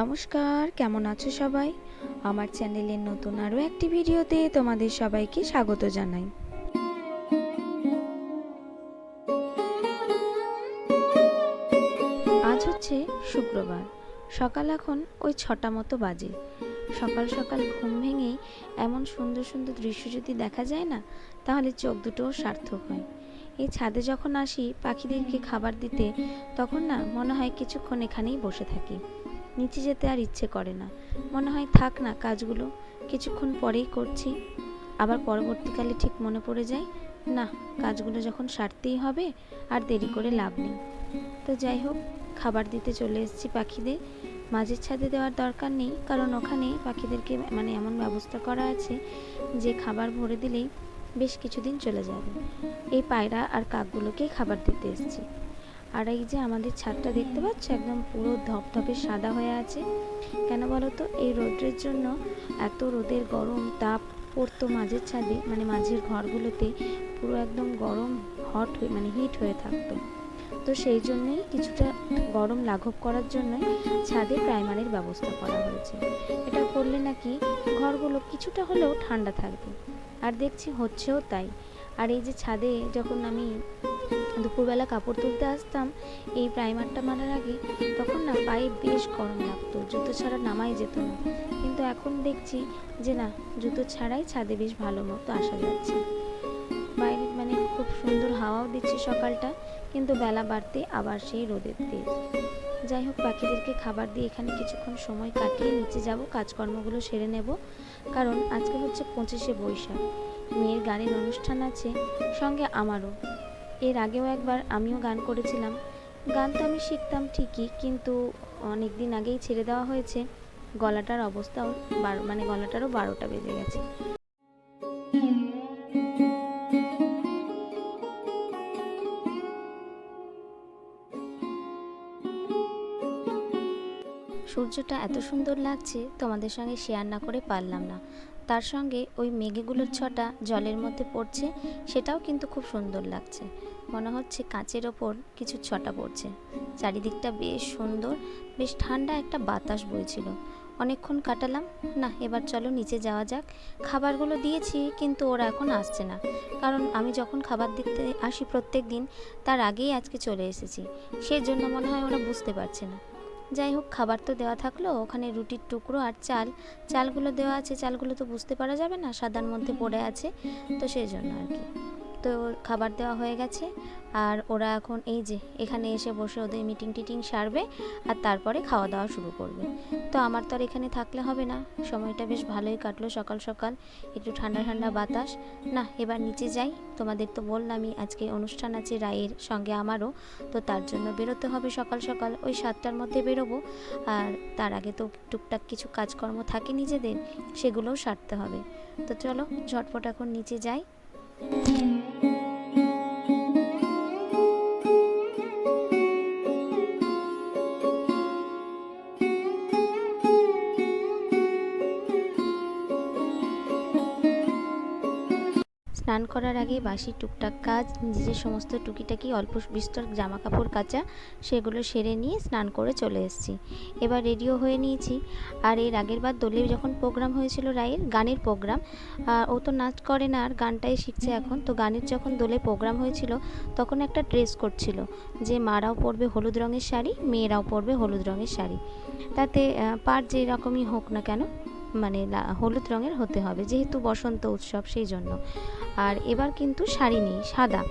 নমস্কার, কেমন আছো সবাই? আমার চ্যানেলের নতুন আরও একটি ভিডিওতে তোমাদের সবাইকে স্বাগত জানাই। আজ হচ্ছে শুক্রবার, সকাল এখন ওই ছটা মতো বাজে। সকাল সকাল ঘুম ভেঙেই এমন সুন্দর সুন্দর দৃশ্য যদি দেখা যায় না, তাহলে চোখ দুটোও সার্থক হয়। এই ছাদে যখন আসি, পাখিদেরকে খাবার দিতে, তখন না মনে হয় কিছুক্ষণ এখানেই বসে থাকি। নিচে যেতে আর ইচ্ছে করে না। মনে হয় থাক না কাজগুলো, কিছুক্ষণ পরেই করছি। আবার পরবর্তীকালে ঠিক মনে পড়ে যায়, না, কাজগুলো যখন সারতেই হবে, আর দেরি করে লাভ নেই। তো যাই হোক, খাবার দিতে চলে এসেছি পাখিদের। মাঝের ছাদে দেওয়ার দরকার নেই, কারণ ওখানে পাখিদেরকে মানে এমন ব্যবস্থা করা আছে যে খাবার ভরে দিলেই বেশ কিছুদিন চলে যাবে। এই পায়রা আর কাকগুলোকেই খাবার দিতে এসেছি। আর এই যে আমাদের ছাদটা দেখতে পাচ্ছ, একদম পুরো ধপধপে সাদা হয়ে আছে। কেন বলো তো? এই রোদ্রের জন্য এত রোদের গরম, তাপ পড়তো মাঝের ছাদে মানে মাঝের ঘরগুলোতে পুরো একদম গরম হট হয়ে মানে হিট হয়ে থাকতো। তো সেই জন্যেই কিছুটা গরম লাঘব করার জন্যই ছাদে প্রাইমারির ব্যবস্থা করা হয়েছে। এটা করলে নাকি ঘরগুলো কিছুটা হলেও ঠান্ডা থাকবে। আর দেখছি হচ্ছেও তাই। আর এই যে ছাদে যখন আমি দুপুরবেলা কাপড় তুলতে আসতাম, এই প্রাইমারটা মারার আগে তখন না পায়ে বেশ গরম লাগতো, জুতো ছাড়া নামাই যেত না। কিন্তু এখন দেখছি যে না, জুতো ছাড়াই ছাদে বেশ ভালো মতো আসা যাচ্ছে। বাইরে মানে খুব সুন্দর হাওয়াও দিচ্ছে সকালটা, কিন্তু বেলা বাড়তে আবার সেই রোদের তেজ। যাই হোক, পাখিদেরকে খাবার দিয়ে এখানে কিছুক্ষণ সময় কাটিয়ে নিচে যাব, কাজকর্মগুলো সেরে নেব, কারণ আজকে হচ্ছে পঁচিশে বৈশাখ। মেয়ের গানের অনুষ্ঠান আছে, সঙ্গে আমারও। এর আগেও একবার আমিও গান করেছিলাম। গান তো আমি শিখতাম ঠিকই, কিন্তু অনেক দিন আগেই ছেড়ে দেওয়া হয়েছে। গলাটার অবস্থাও মানে গলাটারও বারোটা বেজে গেছে। সূর্যটা এত সুন্দর লাগছে, তোমাদের সঙ্গে শেয়ার না করে পারলাম না। তার সঙ্গে ওই মেঘেগুলোর ছটা জলের মধ্যে পড়ছে, সেটাও কিন্তু খুব সুন্দর লাগছে। মনে হচ্ছে কাঁচের ওপর কিছু ছটা পড়ছে। চারিদিকটা বেশ সুন্দর, বেশ ঠান্ডা একটা বাতাস বইছিল। অনেকক্ষণ কাটালাম, না, এবার চলো নিচে যাওয়া যাক। খাবারগুলো দিয়েছি, কিন্তু ওরা এখন আসছে না। কারণ আমি যখন খাবার দিতে আসি প্রত্যেক দিন, তার আগেই আজকে চলে এসেছি। সেই জন্য মনে হয় ওরা বুঝতে পারছে না। যাই হোক, খাবার তো দেওয়া থাকল। ওখানে রুটির টুকরো আর চাল। চালগুলো দেওয়া আছে, চালগুলো তো বুঝতে পারা যাবে না, সাদার মধ্যে পড়ে আছে। তো সেই জন্য আর কি। তো খাবার দেওয়া হয়ে গেছে। আর ওরা এখন এই যে, এখানে এসে বসে ওদের মিটিং টিটিং সারবে আর তারপরে খাওয়া দাওয়া শুরু করবে। তো আমার তো আর এখানে থাকলে হবে না। সময়টা বেশ ভালোই কাটলো সকাল সকাল। একটু ঠান্ডা ঠান্ডা বাতাস। না, এবার নিচে যাই। তোমাদের তো বললামই আজকে অনুষ্ঠান আছে রায়ের সঙ্গে আমারও। তো তার জন্য বেরোতে হবে সকাল সকাল। ওই সাতটার মধ্যে বেরোবো। আর তার আগে তো টুকটাক কিছু কাজকর্ম থাকে নিজেদের, সেগুলোও সারতে হবে। তো চলো, ঝটপট এখন নিচে যাই। স্নান করার আগে বাসি টুকটাক কাজ, নিজের সমস্ত টুকিটাকি, অল্প বিস্তর জামা কাপড় কাচা, সেগুলো সেরে নিয়ে স্নান করে চলে এসেছি। এবার রেডিও হয়ে নিয়েছি। আর এর আগের বার দোলে যখন প্রোগ্রাম হয়েছিল রায়ের, গানের প্রোগ্রাম ও তো নাচ করে না, আর গানটাই শিখছে এখন, তো গানের যখন দোলে প্রোগ্রাম হয়েছিল, তখন একটা ড্রেস করছিল, যে মারাও পরবে হলুদ রঙের শাড়ি, মেয়েরাও পরবে হলুদ রঙের শাড়ি। তাতে পার যেরকমই হোক না কেন মানে হলুদ রঙের হতে হবে, যেহেতু বসন্ত উৎসব সেই জন্য। আর এবার কিন্তু শাড়ি নেই, সাদা।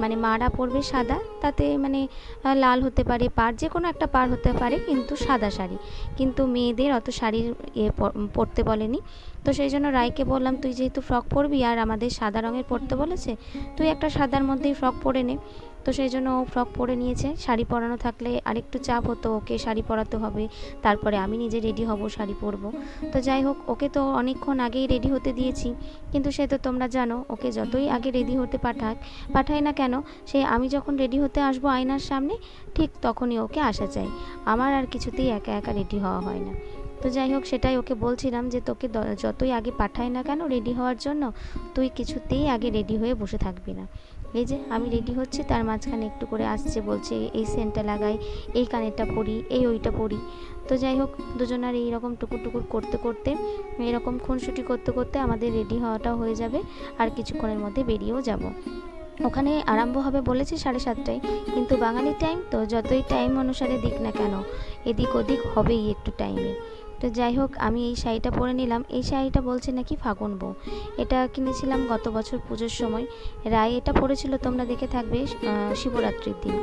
মানে মারা পরবে সাদা, তাতে মানে লাল হতে পারে পার যে কোনো একটা পার হতে পারে কিন্তু সাদা শাড়ি। কিন্তু মেয়েদের অত শাড়ির ইয়ে পরতে বলেনি। তো সেই জন্য রায়কে বললাম, তুই যেহেতু ফ্রক পরবি আর আমাদের সাদা রঙের পরতে বলেছে, তুই একটা সাদার মধ্যেই ফ্রক পরে নে। তো সেই জন্য ও ফ্রক পরে নিয়েছে। শাড়ি পরানো থাকলে আরেকটু চাপ হতো, ওকে শাড়ি পরাতে হবে। তারপরে আমি নিজে রেডি হব, শাড়ি পরবো। তো যাই হোক, ওকে তো অনেকক্ষণ আগেই রেডি হতে দিয়েছি। কিন্তু সে তো তোমরা জানো, ওকে যতই আগে রেডি হতে পাঠাক পাঠায় না কেন, সে আমি যখন রেডি হতে আসব আয়নার সামনে, ঠিক তখনই ওকে আসা চাই। আমার আর কিছুতেই একা একা রেডি হওয়া হয় না। তো যাই হোক, সেটাই ওকে বলছিলাম যে, তোকে যতই আগে পাঠায় না কেন রেডি হওয়ার জন্য, তুই কিছুতেই আগে রেডি হয়ে বসে থাকবি না। এই যে আমি রেডি হচ্ছি, তার মাঝখানে একটু করে আসছে, বলছে, এই সেন্টটা লাগাই, এই কানেরটা পরি, এই ওইটা পরি। তো যাই হোক, দুজনার এইরকম টুকুর টুকুর করতে করতে, এরকম খুনসুটি করতে করতে আমাদের রেডি হওয়াটাও হয়ে যাবে, আর কিছুক্ষণের মধ্যে বেরিয়েও যাব। ওখানে আরম্ভ হবে বলেছে সাড়ে সাতটায়, কিন্তু বাঙালির টাইম তো যতই টাইম অনুসারে দিক না কেন, এদিক ওদিক হবেই একটু টাইমে তো যাই হোক, আমি এই শাড়িটা পরে নিলাম। এই শাড়িটা বলছে নাকি ফাগুন বউ। এটা কিনেছিলাম গত বছর পুজোর সময়। রায় এটা পরেছিল, তোমরা দেখে থাকবে শিবরাত্রির দিন।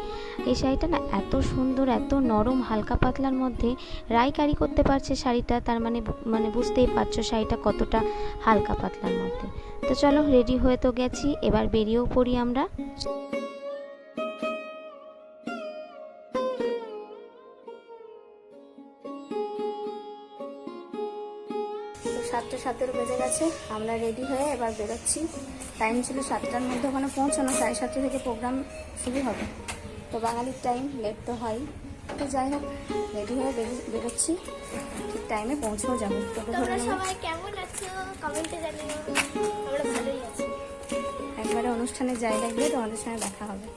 এই শাড়িটা না এত সুন্দর, এত নরম, হালকা পাতলার মধ্যে রায় ক্যারি করতে পারছে শাড়িটা। তার মানে মানে বুঝতেই পারছ শাড়িটা কতটা হালকা পাতলার মধ্যে। তো চলো রেডি হয়ে তো গেছি। এবার বেরিয়েও পড়ি আমরা। সাতটা সতেরো বেজে গেছে। আমরা রেডি হয়ে এবার বেরোচ্ছি। টাইম ছিল সাতটার মধ্যে ওখানে পৌঁছানো সাড়ে সাতটা থেকে প্রোগ্রাম শুরু হবে। তো বাঙালির টাইম লেট তো হয়। তো যাই হোক রেডি হয়ে বেরোচ্ছি। ঠিক টাইমে পৌঁছেও যাব। টোটো ধরে তোমরা সবাই কেমন আছো? কমেন্টে জানিও। আমরা ভালোই আছি। একবারে অনুষ্ঠানের জায়গায় গিয়ে তোমাদের সঙ্গে দেখা হবে।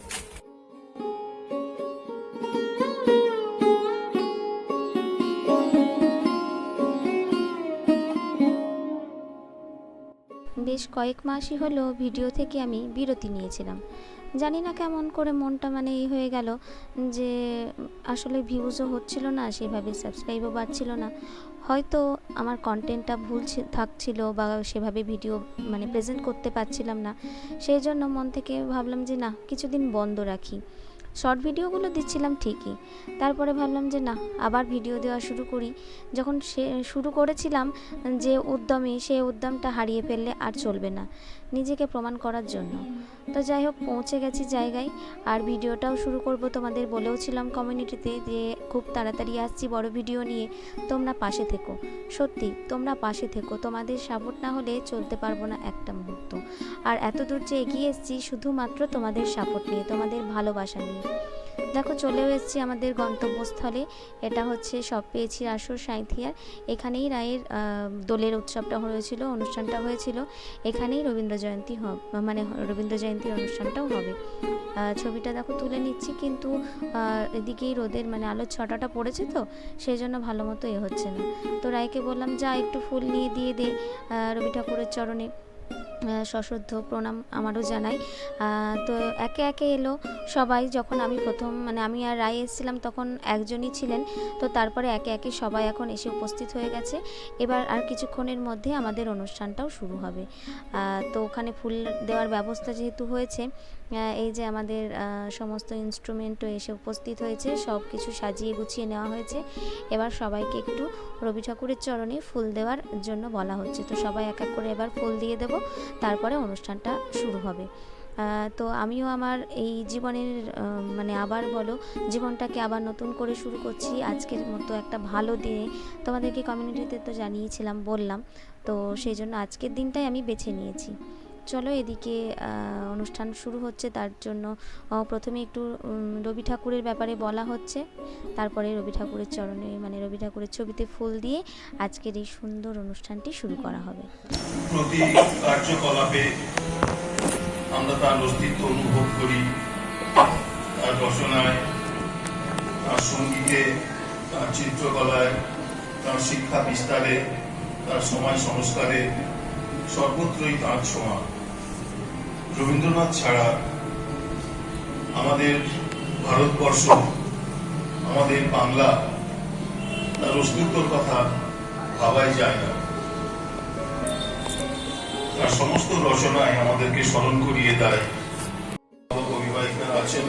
বেশ কয়েক মাসই হলো ভিডিও থেকে আমি বিরতি নিয়েছিলাম। জানি না কেমন করে মনটা মানে এই হয়ে গেল যে আসলে ভিউজও হচ্ছিল না, সেভাবে সাবস্ক্রাইবও বাড়ছিল না। হয়তো আমার কন্টেন্টটা ভুল থাকছিল বা সেভাবে ভিডিও মানে প্রেজেন্ট করতে পারছিলাম না। সেই জন্য মন থেকে ভাবলাম যে না, কিছুদিন বন্ধ রাখি। শর্ট ভিডিওগুলো দিচ্ছিলাম ঠিকই। তারপরে ভাবলাম যে না, আবার ভিডিও দেওয়া শুরু করি। যখন সে, শুরু করেছিলাম যে উদ্যমে সেই উদ্যমটা হারিয়ে ফেললে আর চলবে না নিজেকে প্রমাণ করার জন্য। তো যাই হোক, পৌঁছে গেছি জায়গায়। আর ভিডিওটাও শুরু করব তোমাদের বলেও ছিলাম কমিউনিটিতে যে খুব তাড়াতাড়ি আসছি বড় ভিডিও নিয়ে। তোমরা পাশে থেকো। সত্যি, তোমরা পাশে থেকো। তোমাদের সাপোর্ট না হলে চলতে পারব না একটা মুহূর্ত। আর এত দূর যে এগিয়ে এসেছি, শুধুমাত্র তোমাদের সাপোর্ট নিয়ে, তোমাদের ভালোবাসা নিয়ে। দেখো, চলেও এসেছি আমাদের গন্তব্যস্থলে। এটা হচ্ছে সব পেয়েছি আসর সাঁইথিয়ার। এখানেই রায়ের দোলের উৎসবটা হয়েছিল, অনুষ্ঠানটা হয়েছিল। এখানেই রবীন্দ্র জয়ন্তী হবে মানে রবীন্দ্র জয়ন্তীর অনুষ্ঠানটাও হবে। ছবিটা দেখো, তুলে নিচ্ছি কিন্তু এদিকেই রোদের মানে আলোর ছটাটা পড়েছে তো সেই জন্য ভালো মতো এ হচ্ছে না। তো রায়কে বললাম, যা একটু ফুল নিয়ে দিয়ে দে রবি ঠাকুরের চরণে। সশ্রদ্ধ প্রণাম আমারও জানাই। তো একে একে এলো সবাই যখন আমি প্রথম মানে আমি আর রায় এসেছিলাম তখন একজনই ছিলেন। তো তারপরে একে একে সবাই এখন এসে উপস্থিত হয়ে গেছে। এবার আর কিছুক্ষণের মধ্যে আমাদের অনুষ্ঠানটাও শুরু হবে। তো ওখানে ফুল দেওয়ার ব্যবস্থা যেহেতু হয়েছে এই যে আমাদের সমস্ত ইনস্ট্রুমেন্টও এসে উপস্থিত হয়েছে সব কিছু সাজিয়ে গুছিয়ে নেওয়া হয়েছে। এবার সবাইকে একটু রবি ঠাকুরের চরণে ফুল দেওয়ার জন্য বলা হচ্ছে। তো সবাই এক এক করে এবার ফুল দিয়ে দেব, তারপরে অনুষ্ঠানটা শুরু হবে। তো আমিও আমার এই জীবনের মানে আবার বলো, জীবনটাকে আবার নতুন করে শুরু করছি। আজকের মতো একটা ভালো দিনে তোমাদেরকে কমিউনিটিতে তো জানিয়েছিলাম, বললাম। তো সেই জন্য আজকের দিনটাই আমি বেছে নিয়েছি। চলো এদিকে অনুষ্ঠান শুরু হচ্ছে তার জন্য। প্রথমে একটু রবি ঠাকুরের ব্যাপারে বলা হচ্ছে। তারপরে রবি ঠাকুরের চরণে মানে রবি ঠাকুরের ছবিতে ফুল দিয়ে আজকের এই সুন্দর অনুষ্ঠানটি শুরু করা হবে। প্রতি কার্যকলাপে আমরা তার অস্তিত্ব অনুভব করি। তার রচনায়, তার সঙ্গীতে, তার চিত্রকলায়, তার শিক্ষা বিস্তারে, তার সমাজ সংস্কারে সর্বত্রই তার ছোঁয়া। রবীন্দ্রনাথ ছাড়া আমাদের ভারতবর্ষ আমাদের বাংলা তার অস্তিত্বর কথা ভাবাই যায় না। তার সমস্ত রচনায় আমাদেরকে স্মরণ করিয়ে দেয়। অবিবাহিতা আছেন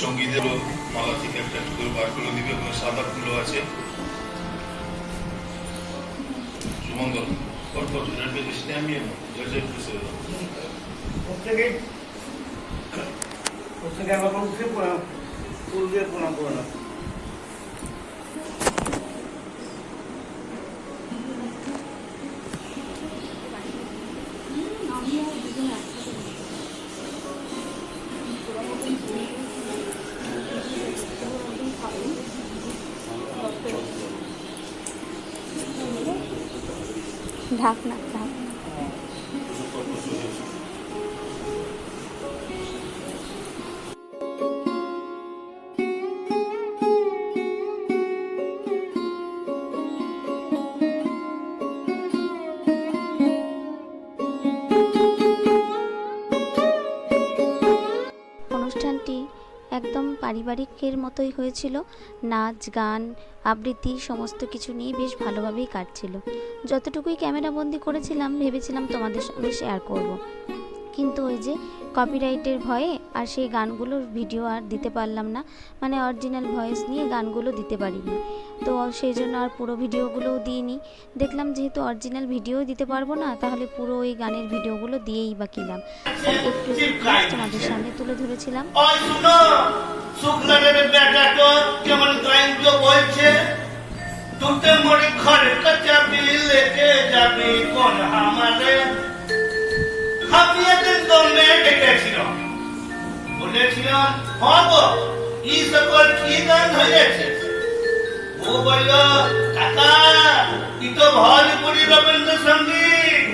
সঙ্গীতেরও মালা থেকে একটা একটা করে বার করে দিবে সাদা ফুলও আছে। সুমঙ্গল। পরপর রেডবে কৃষ্ণে আমি জয় কৃষ্ণ প্রত্যেকে প্রত্যেকে একবার করে উঠে প্রণাম দিয়ে প্রণাম করে না ঢাকনা ঢাকনা পারিবারিকের মতোই হয়েছিল। নাচ, গান, আবৃত্তি সমস্ত কিছু নিয়ে বেশ ভালোভাবেই কাটছিল। যতটুকুই ক্যামেরা বন্দি করেছিলাম, ভেবেছিলাম তোমাদের সঙ্গে শেয়ার করব। কিন্তু ওই যে কপিরাইটের ভয়ে আর সেই গানগুলোর ভিডিও আর দিতে পারলাম না। মানে অরিজিনাল ভয়েস নিয়ে গানগুলো দিতে পারিনি। তো সেই জন্য আর পুরো ভিডিওগুলোও দিইনি। দেখলাম যেহেতু অরিজিনাল ভিডিও দিতে পারব না, তাহলে পুরো ওই গানের ভিডিওগুলো দিয়েই বা কিলাম। একটু তোমাদের সামনে তুলে ধরেছিলাম। ওই শুনো শুক্লারের বেটাটো কেমন বলছে? দুটো মরে ঘরে চাবি লেকে যাবি কোন একদিন তোমরা ডেকেছিল। বলেছিল হব, ই সকল কি গান হয়েছে? ও বলল, কাকা, ই তো ভজপুরি রবীন্দ্রসঙ্গীত।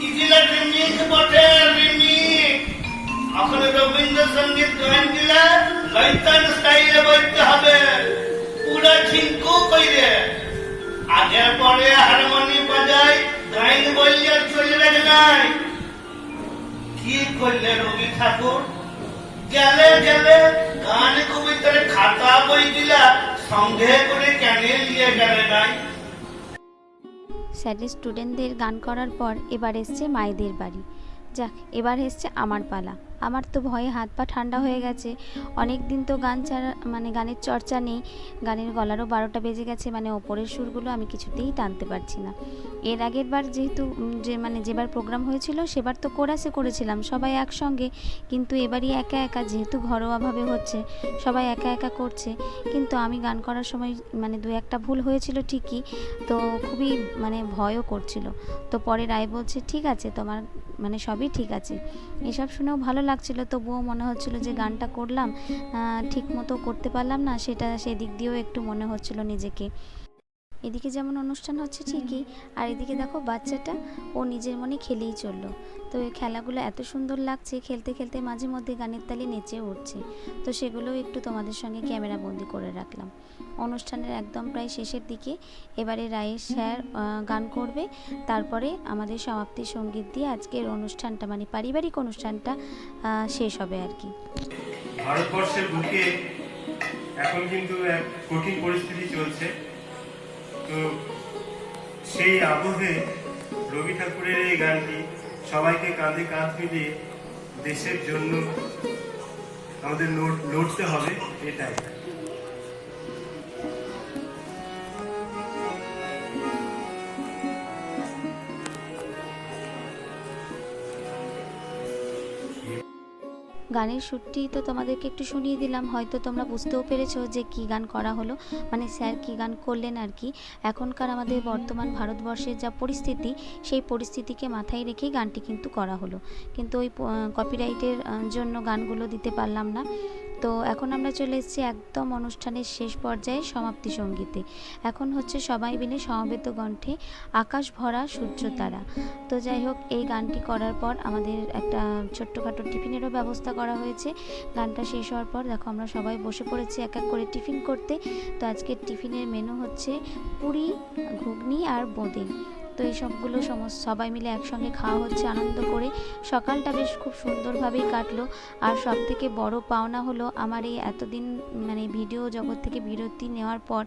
ইজিলা রিমিক বটে রিমিক এখন রবীন্দ্রসঙ্গীত গান দিলে স্টাইলে বলতে হবে। পুরা পরে হারমোনি বাজাই গাইন বললে চলে নাই। কি করলে রবি ঠাকুর? গেলে গেলে গান কবিতার খাতা বই দিলা করে কেন নিয়ে নাই। স্যারের স্টুডেন্টদের গান করার পর এবার এসছে মায়েদের বাড়ি। যাক, এবার এসছে আমার পালা। আমার তো ভয়ে হাত পা ঠান্ডা হয়ে গেছে। অনেক দিন তো গান ছাড়া মানে গানের চর্চা নেই। গানের গলারও বারোটা বেজে গেছে মানে ওপরের সুরগুলো আমি কিছুতেই টানতে পারছি না। এর আগের বার যেহেতু যে মানে যেবার প্রোগ্রাম হয়েছিল, সেবার তো কোরাসে করেছিলাম, সবাই একসঙ্গে। কিন্তু এবারই একা একা, যেহেতু ঘরোয়াভাবে হচ্ছে, সবাই একা একা করছে। কিন্তু আমি গান করার সময় মানে দু একটা ভুল হয়েছিল ঠিকই, তো খুবই মানে ভয়ও করছিল। তো পরে রায় বলছে, ঠিক আছে, তোমার মানে সবই ঠিক আছে। এসব শুনেও ভালো লাগছিল, তবুও মনে হচ্ছিল যে গানটা করলাম ঠিক মতো করতে পারলাম না, সেটা সেদিক দিয়েও একটু মনে হচ্ছিল নিজেকে। এদিকে যেমন অনুষ্ঠান হচ্ছে ঠিকই, আর এদিকে দেখো বাচ্চাটা ও নিজের মনে খেলেই চলল। তো এই খেলাগুলো এত সুন্দর লাগছে, খেলতে খেলতে মাঝে মধ্যে গানের তালে নেচে উঠছে। তো সেগুলোও একটু তোমাদের সঙ্গে ক্যামেরা বন্দি করে রাখলাম। অনুষ্ঠানের একদম প্রায় শেষের দিকে এবারে রায়ের স্যার গান করবে। তারপরে আমাদের সমাপ্তি সংগীত দিয়ে আজকের অনুষ্ঠানটা মানে পারিবারিক অনুষ্ঠানটা শেষ হবে আর কি। ভারতবর্ষের বুকে এখন কিন্তু এক কঠিন পরিস্থিতি চলছে। তো সেই আবহে রবি ঠাকুরের এই গানটি সবাইকে কাঁধে কাঁধ মিলিয়ে দেশের জন্য আমাদের লড়- লড়তে হবে, এটাই। গানের সুরটি তো তোমাদেরকে একটু শুনিয়ে দিলাম। হয়তো তোমরা বুঝতেও পেরেছ যে কী গান করা হলো। মানে স্যার কী গান করলেন আর কি। এখনকার আমাদের বর্তমান ভারতবর্ষের যা পরিস্থিতি, সেই পরিস্থিতিকে মাথায় রেখেই গানটি কিন্তু করা হলো। কিন্তু ওই কপিরাইটের জন্য গানগুলো দিতে পারলাম না। তো এখন আমরা চলে এসেছি একদম অনুষ্ঠানের শেষ পর্যায়ে সমাপ্তি সঙ্গীতে। এখন হচ্ছে সবাই মিলে সমবেত কণ্ঠে আকাশ ভরা সূর্য তারা। তো যাই হোক, এই গানটি করার পর আমাদের একটা ছোট্টখাটো টিফিনেরও ব্যবস্থা করা হয়েছে। গানটা শেষ হওয়ার পর দেখো আমরা সবাই বসে পড়েছি এক এক করে টিফিন করতে। তো আজকের টিফিনের মেনু হচ্ছে পুরি, ঘুগনি আর বোঁদে। তো এই সবগুলো সমস্ত সবাই মিলে একসঙ্গে খাওয়া হচ্ছে, আনন্দ করে। সকালটা বেশ খুব সুন্দরভাবেই কাটলো। আর সব থেকে বড় পাওনা হলো আমার এই এতদিন মানে ভিডিও জগৎ থেকে বিরতি নেওয়ার পর,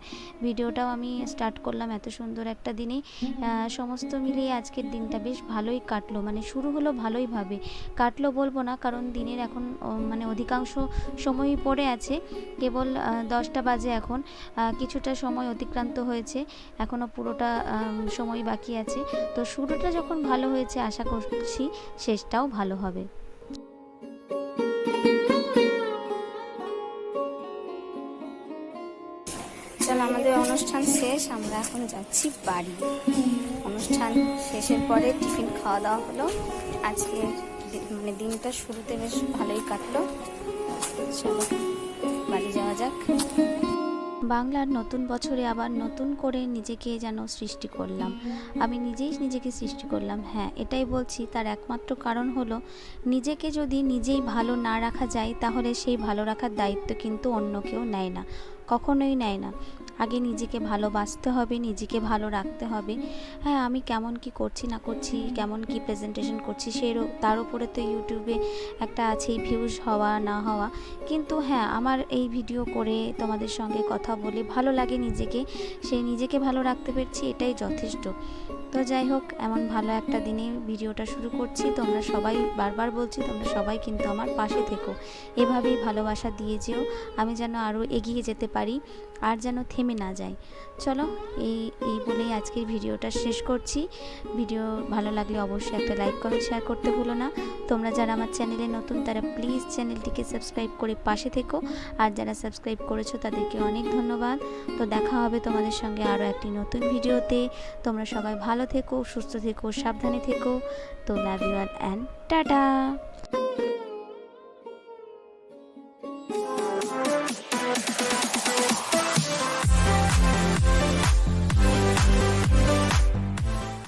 ভিডিওটাও আমি স্টার্ট করলাম এত সুন্দর একটা দিনে। সমস্ত মিলিয়ে আজকের দিনটা বেশ ভালোই কাটলো মানে শুরু হলো ভালোইভাবে। কাটলো বলব না, কারণ দিনের এখন মানে অধিকাংশ সময়ই পড়ে আছে। কেবল দশটা বাজে এখন। কিছুটা সময় অতিক্রান্ত হয়েছে। এখনও পুরোটা সময় বাকি আছে। তো শুরুটা যখন ভালো হয়েছে, আশা করছি শেষটাও ভালো হবে। চলো, আমাদের অনুষ্ঠান শেষ। আমরা এখন যাচ্ছি বাড়ি। অনুষ্ঠান শেষের পরে টিফিন খাওয়া দাওয়া হলো। আজকে মানে দিনটা শুরুতে বেশ ভালোই কাটলো। চলো, বাড়ি যাওয়া যাক। বাংলার নতুন বছরে আবার নতুন করে নিজেকে যেন সৃষ্টি করলাম। আমি নিজেই নিজেকে সৃষ্টি করলাম। হ্যাঁ এটাই বলছি। তার একমাত্র কারণ হলো, নিজেকে যদি নিজেই ভালো না রাখা যায়, তাহলে সেই ভালো রাখার দায়িত্ব কিন্তু অন্য কেউ নেয় না। কখনোই নেয় না। আগে নিজেকে ভালোবাসতে হবে, নিজেকে ভালো রাখতে হবে। হ্যাঁ আমি কেমন কি করছি না করছি, কেমন কি প্রেজেন্টেশন করছি সেই তার উপরে তো ইউটিউবে একটা আছেই ভিউজ হওয়া, না হওয়া। কিন্তু হ্যাঁ আমার এই ভিডিও করে তোমাদের সঙ্গে কথা বলে ভালো লাগে নিজেকে, সেই নিজেকে ভালো রাখতে পেরেছি, এটাই যথেষ্ট। তো যাই হোক, এমন ভালো একটা দিনে ভিডিওটা শুরু করছি। তোমরা সবাই বারবার বলছি, তোমরা সবাই কিন্তু আমার পাশে থেকো। এভাবেই ভালোবাসা দিয়ে যেও, আমি যেন আরও এগিয়ে যেতে পারি। আর যেন থেমে না যায়। চলো, এই এই বলেই আজকের ভিডিওটা শেষ করছি। ভিডিও ভালো লাগলে অবশ্যই একটা লাইক, কমেন্ট শেয়ার করতে ভুলো না। তোমরা যারা আমার চ্যানেলে নতুন, তারা প্লিজ চ্যানেলটিকে সাবস্ক্রাইব করে পাশে থেকো। আর যারা সাবস্ক্রাইব করেছ, তাদেরকে অনেক ধন্যবাদ। তো দেখা হবে তোমাদের সঙ্গে আরও একটি নতুন ভিডিওতে। তোমরা সবাই ভালো থেকো, সুস্থ থেকো, সাবধানে থেকো। তো লাভ ইউ অ্যান্ড টাটা